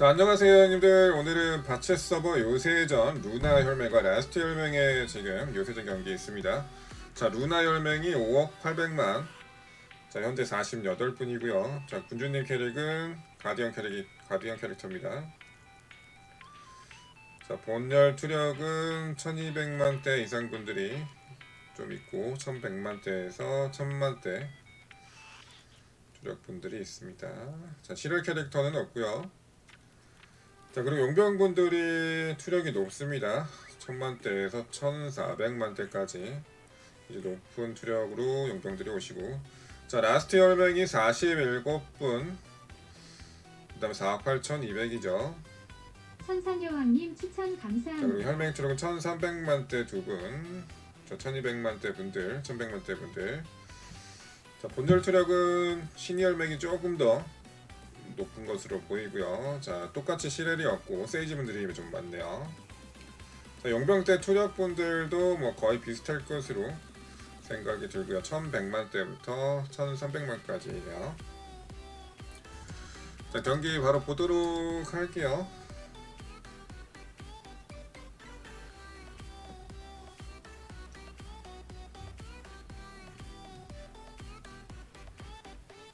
자 안녕하세요 형님들. 오늘은 바체 서버 요새전 루나 혈맹과 라스트 혈맹의 지금 요새전 경기 있습니다. 자 루나 혈맹이 5억 800만. 자 현재 48분이고요. 자 군주님 캐릭은 가디언 캐릭이 가디언 캐릭터입니다. 자 본열 투력은 1200만대 이상 분들이 좀 있고 1100만대에서 1000만대 투력 분들이 있습니다. 자 7월 캐릭터는 없고요 자 그리고 용병분들이 투력이 높습니다. 1000만대에서 1400만대까지 이제 높은 투력으로 용병들이 오시고 자 라스트 혈맹이 47분 그 다음에 4억 8200이죠 선상여왕님 추천 자 그리고 감사합니다. 혈맹 투력은 1300만대 두 분 자 1200만대 분들 1100만대 분들 자 본열 투력은 신이 혈맹이 조금 더 높은 것으로 보이고요. 자, 똑같이 시렐이 없고 세이지 분들이 좀 많네요. 자, 용병 때 투력 분들도 뭐 거의 비슷할 것으로 생각이 들고요. 1100만 대부터 1300만까지예요. 자, 경기 바로 보도록 할게요.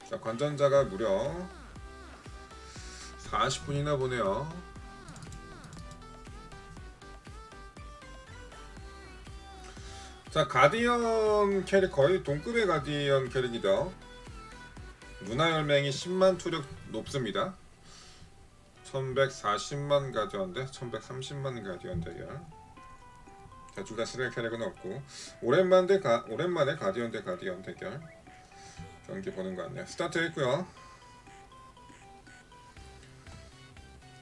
자, 관전자가 무려 40분이나 보네요. 자 가디언 캐릭 거의 동급의 가디언 캐릭이죠. 문화열맹이 10만 투력 높습니다. 1140만 가디언 대 1130만 가디언 대결. 자 둘다 시랄 캐릭은 없고 오랜만에 가 오랜만에 가디언 대 가디언 대결 경기 보는 것 같네요. 스타트 했고요.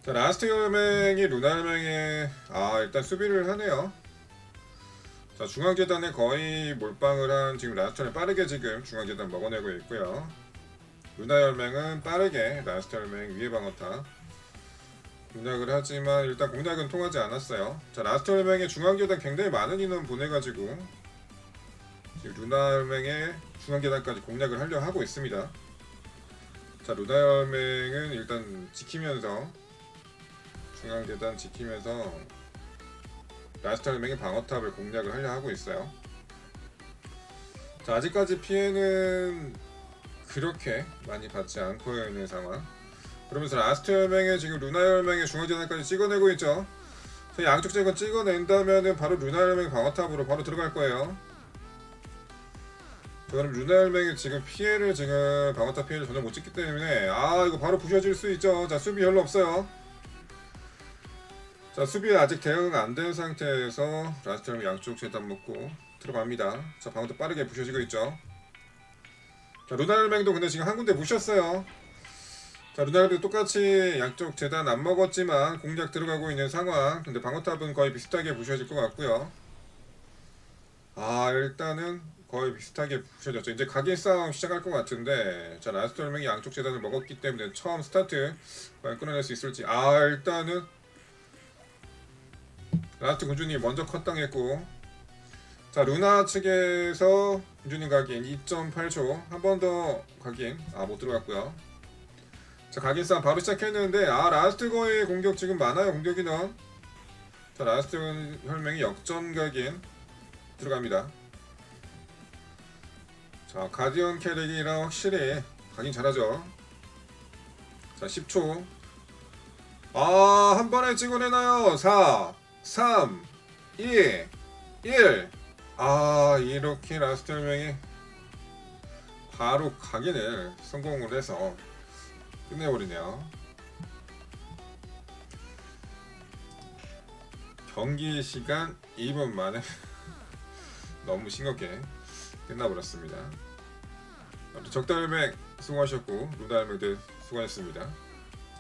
자 라스트 혈맹이 루나 혈맹에 아 일단 수비를 하네요. 자 중앙 재단에 거의 몰빵을 한 지금 라스트 혈맹 빠르게 지금 중앙 재단 먹어내고 있고요. 루나 혈맹은 빠르게 라스트 혈맹 위에 방어타 공략을 하지만 일단 공략은 통하지 않았어요. 자 라스트 혈맹의 중앙 재단 굉장히 많은 인원 보내가지고 지금 루나 혈맹의 중앙 재단까지 공략을 하려 하고 있습니다. 자 루나 혈맹은 일단 지키면서 중앙재단 지키면서 라스트 혈맹의 방어탑을 공략을 하려 하고 있어요. 자 아직까지 피해는 그렇게 많이 받지 않고 있는 상황. 그러면서 라스트 혈맹의 지금 루나 혈맹의 중앙재단까지 찍어내고 있죠. 자, 양쪽 재건 찍어낸다면은 바로 루나 혈맹 방어탑으로 바로 들어갈 거예요. 자, 그럼 루나 혈맹이 지금 피해를 지금 방어탑 피해를 전혀 못 찍기 때문에 아 이거 바로 부셔질 수 있죠. 자 수비 별로 없어요. 자 수비 아직 대응 안된 상태에서 라스트럼 양쪽 재단 먹고 들어갑니다. 자 방어도 빠르게 부셔지고 있죠. 자 루나르맹도 근데 지금 한 군데 부셨어요. 자 루나르도 똑같이 양쪽 재단 안 먹었지만 공략 들어가고 있는 상황. 근데 방어탑은 거의 비슷하게 부셔질 것 같고요. 아 일단은 거의 비슷하게 부셔졌죠. 이제 각일 싸움 시작할 것 같은데 자 라스트 혈맹이 양쪽 재단을 먹었기 때문에 처음 스타트 과연 끊어낼 수 있을지 아 일단은 라스트 군주님 먼저 컷 당했고 자 루나 측에서 군주님 각인 2.8초 한 번 더 각인 아 못 들어갔고요. 자 각인 싸움 바로 시작했는데 아 라스트 거의 공격 지금 많아요 공격이는 자 라스트 혈맹이 역전 각인 들어갑니다. 자 가디언 캐릭이랑 확실히 각인 잘하죠. 자 10초. 아 한 번에 찍어내나요? 4 3, 2, 1. 아, 이렇게 라스트 혈명이 바로 각인을 성공을 해서 끝내버리네요. 경기 시간 2분 만에 너무 싱겁게 끝나버렸습니다. 적달맥 수고하셨고 루다알맥들 수고하셨습니다.